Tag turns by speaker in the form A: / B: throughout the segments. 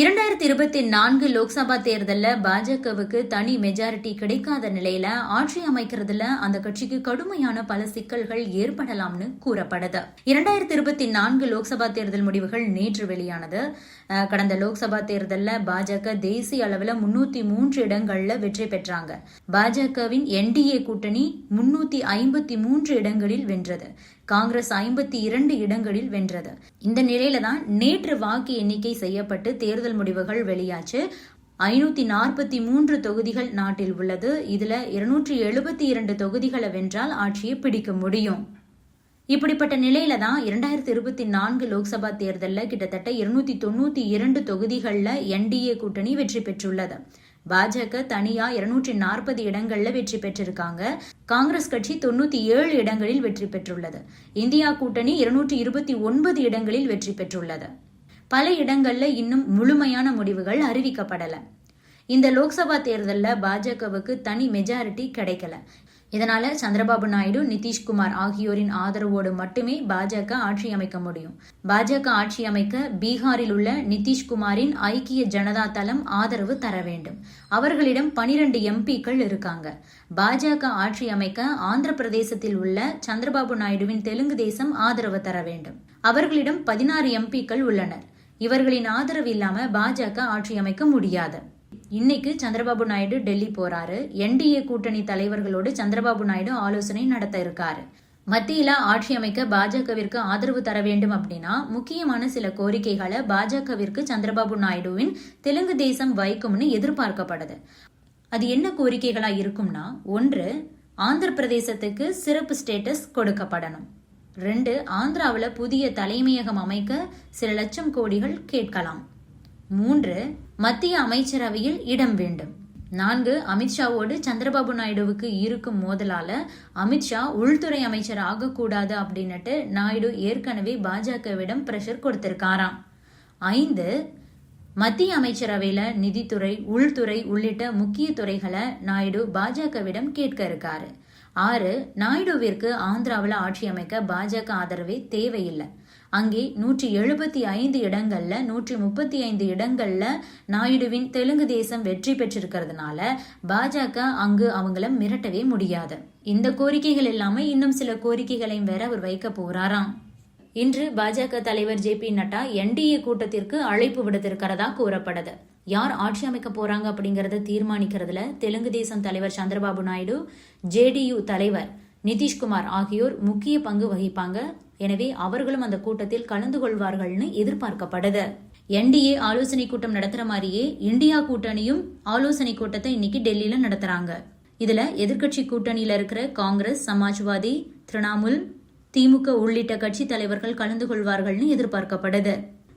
A: இரண்டாயிரத்தி இருபத்தி நான்கு லோக்சபா தேர்தலில் பாஜகவுக்கு தனி மெஜாரிட்டி கிடைக்காத நிலையில ஆட்சி அமைக்கிறதுல அந்த கட்சிக்கு கடுமையான பல சிக்கல்கள் ஏற்படலாம்னு கூறப்படுது. இரண்டாயிரத்தி இருபத்தி நான்கு லோக்சபா தேர்தல் முடிவுகள் நேற்று வெளியானது. கடந்த லோக்சபா தேர்தலில் பாஜக தேசிய அளவில் முன்னூத்தி மூன்று இடங்கள்ல வெற்றி பெற்றாங்க. பாஜகவின் என்டிஏ கூட்டணி முன்னூத்தி ஐம்பத்தி மூன்று இடங்களில் வென்றது. காங்கிரஸ் ஐம்பத்தி இரண்டு இடங்களில் வென்றது. இந்த நிலையில தான் நேற்று வாக்கு எண்ணிக்கை செய்யப்பட்டு தேர்தல் முடிவுகள் வெளியாச்சு. ஐநூத்தி நாற்பத்தி மூன்று தொகுதிகள் நாட்டில் உள்ளது. இதுல இருநூற்றி எழுபத்தி இரண்டு தொகுதிகளை வென்றால் ஆட்சியை பிடிக்க முடியும். இப்படிப்பட்ட நிலையில தான் இரண்டாயிரத்தி இருபத்தி நான்கு லோக்சபா தேர்தலில் கிட்டத்தட்ட இருநூத்தி தொண்ணூத்தி இரண்டு தொகுதிகளில் என்டிஏ கூட்டணி வெற்றி பெற்றுள்ளது. பாஜக தனியா இருநூற்றி நாற்பது இடங்கள்ல வெற்றி பெற்றிருக்காங்க. காங்கிரஸ் கட்சி தொண்ணூத்தி ஏழு இடங்களில் வெற்றி பெற்றுள்ளது. இந்தியா கூட்டணி இருநூற்றி இருபத்தி ஒன்பது இடங்களில் வெற்றி பெற்றுள்ளது. பல இடங்கள்ல இன்னும் முழுமையான முடிவுகள் அறிவிக்கப்படல. இந்த லோக்சபா தேர்தலில் பாஜகவுக்கு தனி மெஜாரிட்டி கிடைக்கல. இதனால சந்திரபாபு நாயுடு நிதிஷ்குமார் ஆகியோரின் ஆதரவோடு மட்டுமே பாஜக ஆட்சி அமைக்க முடியும். பாஜக ஆட்சி அமைக்க பீகாரில் உள்ள நிதிஷ்குமாரின் ஐக்கிய ஜனதா தளம் ஆதரவு தர வேண்டும். அவர்களிடம் பனிரெண்டு எம்பிக்கள் இருக்காங்க. பாஜக ஆட்சி அமைக்க ஆந்திர பிரதேசத்தில் உள்ள சந்திரபாபு நாயுடுவின் தெலுங்கு தேசம் ஆதரவு தர வேண்டும். அவர்களிடம் பதினாறு எம்பிக்கள் உள்ளனர். இவர்களின் ஆதரவு இல்லாம பாஜக ஆட்சி அமைக்க முடியாது. இன்னைக்கு சந்திரபாபு நாயுடு டெல்லி போறாரு. என்டிஏ கூட்டணி தலைவர்களோடு சந்திரபாபு நாயுடு ஆலோசனை நடத்த இருக்காரு. மத்தியில ஆட்சி அமைக்க பாஜகவிற்கு ஆதரவு தர வேண்டும் அப்படின்னா முக்கியமான சில கோரிக்கைகளை பாஜகவிற்கு சந்திரபாபு நாயுடுவின் தெலுங்கு தேசம் வைக்கும்னு எதிர்பார்க்கப்படுது. அது என்ன கோரிக்கைகளா இருக்கும்னா ஒன்று ஆந்திர பிரதேசத்துக்கு சிறப்பு ஸ்டேட்டஸ் கொடுக்கப்படணும். ரெண்டு ஆந்திராவில் புதிய தலைமையகம் அமைக்க சில லட்சம் கோடிகள் கேட்கலாம். மூன்று மத்திய அமைச்சரவையில் இடம் வேண்டும். நான்கு அமித்ஷாவோடு சந்திரபாபு நாயுடுவுக்கு இருக்கும் மோதலால அமித்ஷா உள்துறை அமைச்சர் ஆகக்கூடாது அப்படின்னுட்டு நாயுடு ஏற்கனவே பாஜகவிடம் பிரஷர் கொடுத்திருக்காராம். ஐந்து மத்திய அமைச்சரவையில நிதித்துறை உள்துறை உள்ளிட்ட முக்கிய துறைகளை நாயுடு பாஜகவிடம் கேட்க இருக்காரு. ஆறு நாயுடுவிற்கு ஆந்திராவில் ஆட்சி அமைக்க பாஜக ஆதரவே தேவையில்லை. அங்கே நூற்றி எழுபத்தி ஐந்து இடங்கள்ல நூற்றி முப்பத்தி ஐந்து இடங்கள்ல நாயுடுவின் தெலுங்கு தேசம் வெற்றி பெற்றிருக்கிறதுனால பாஜக அங்கு அவங்கள மிரட்டவே முடியாது. இந்த கோரிக்கைகள் இல்லாம இன்னும் சில கோரிக்கைகளையும் வேற அவர் வைக்க போறாராம். இன்று பாஜக தலைவர் ஜே பி நட்டா என்டிஏ கூட்டத்திற்கு அழைப்பு விடுத்திருக்கிறதா கூறப்படுது. யார் ஆட்சி அமைக்க போறாங்க அப்படிங்கறத தீர்மானிக்கிறதுல தெலுங்கு தேசம் தலைவர் சந்திரபாபு நாயுடு ஜேடியு தலைவர் நிதிஷ்குமார் ஆகியோர் முக்கிய பங்கு வகிப்பாங்க. எனவே அவர்களும் அந்த கூட்டத்தில் கலந்து கொள்வார்கள்னு எதிர்பார்க்கப்படுது என்டிஏ ஆலோசனை கூட்டம் நடத்துற மாதிரியே இந்தியா கூட்டணியும் ஆலோசனை கூட்டத்தை இன்னைக்கு டெல்லியில நடத்துறாங்க. இதுல எதிர்க்கட்சி கூட்டணியில இருக்கிற காங்கிரஸ் சமாஜ்வாதி திரிணாமுல் திமுக உள்ளிட்ட கட்சி தலைவர்கள் கலந்து கொள்வார்கள்னு எதிர்பார்க்கப்படுது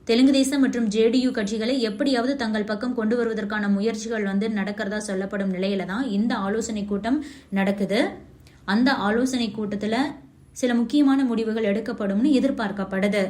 A: தெலுங்கு தேசம் மற்றும் ஜேடியு கட்சிகளை எப்படியாவது தங்கள் பக்கம் கொண்டு வருவதற்கான முயற்சிகள் வந்து நடக்கிறதா சொல்லப்படும் நிலையில தான் இந்த ஆலோசனை கூட்டம் நடக்குது. அந்த ஆலோசனை கூட்டத்தில் சில முக்கியமான முடிவுகள் எடுக்கப்படும்னு எதிர்பார்க்கப்படுது